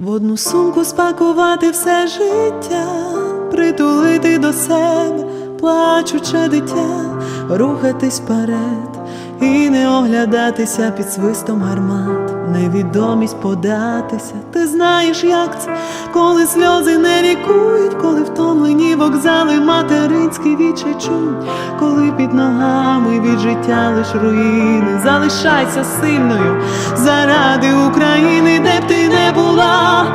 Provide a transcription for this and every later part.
В одну сумку спакувати все життя, притулити до себе, плачуче дитя, рухатись вперед і не оглядатися під свистом гармат, невідомість податися. Ти знаєш, як це, коли сльози не лікують, коли втомлені вокзали материнські вічі чують, коли під ногами від життя лиш руїни, залишайся сильною заради України, де б ти не була,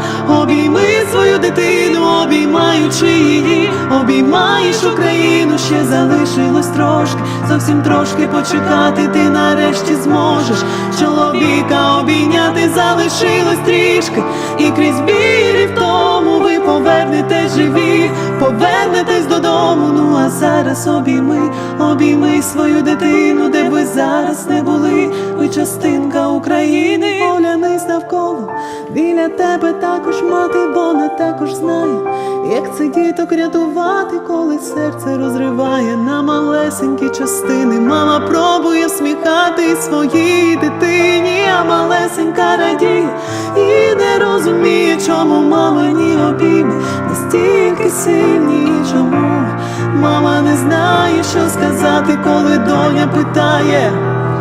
обійми свою дитину, обіймаючи її, обіймаєш Україну, ще залишилось трошки, зовсім трошки почекати, ти нарешті зможеш. Чоловіка обійняти, залишилось трішки, і крізь ви повернетесь живі, повернетесь додому. Ну а зараз обійми, обійми свою дитину, де ви зараз не були, ви частинка України, оглянись навколо. Біля тебе також мати, вона також знає, як це діток рятувати, коли серце розриває на малесенькі частини. Мама пробує всміхати своїй дитині, а малесенька радіє розуміє, чому мамині обійми настільки сильні, чому мама не знає, що сказати, коли доня питає.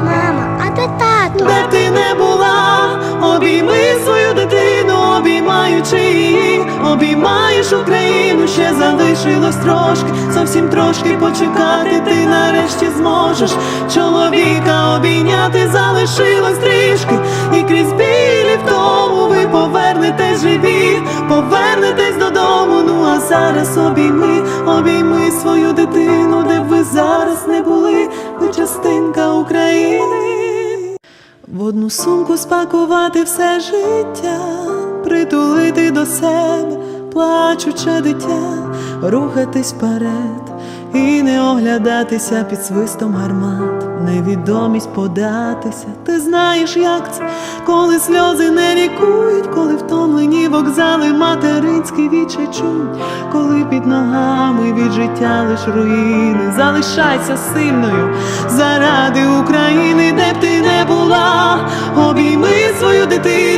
Мама, а де тато? Де ти не була, обійми свою дитину, обіймаючи її, обіймаєш Україну, ще залишилось трошки, зовсім трошки почекати, ти нарешті зможеш чоловіка обійняти, залишилось трішки, і крізь ви повернетесь живі, повернетесь додому. Ну а зараз обійми, обійми свою дитину, де б ви зараз не були, ви частинка України. В одну сумку спакувати все життя, притулити до себе, плачуче дитя, рухатись вперед і не оглядатися під свистом гармат, невідомість податися. Ти знаєш, як це, коли сльози не лікують, коли втомлені вокзали материнські вічі чують, коли під ногами від життя лиш руїни, залишайся сильною заради України, де б ти не була, обійми свою дитину,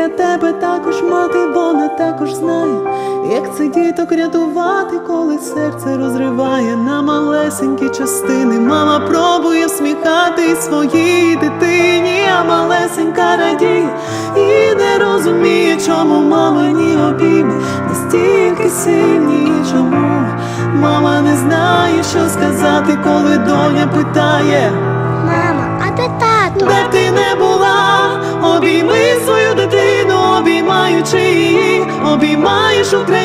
Біля тебе також мати, вона також знає, як це діток рятувати, коли серце розриває на малесенькі частини. Мама пробує всміхати своїй дитині, а малесенька радіє і не розуміє, чому мамині обійми настільки сильні, чому мама не знає, що сказати, коли доня питає. Мама, а де тато? Де ти обійми свою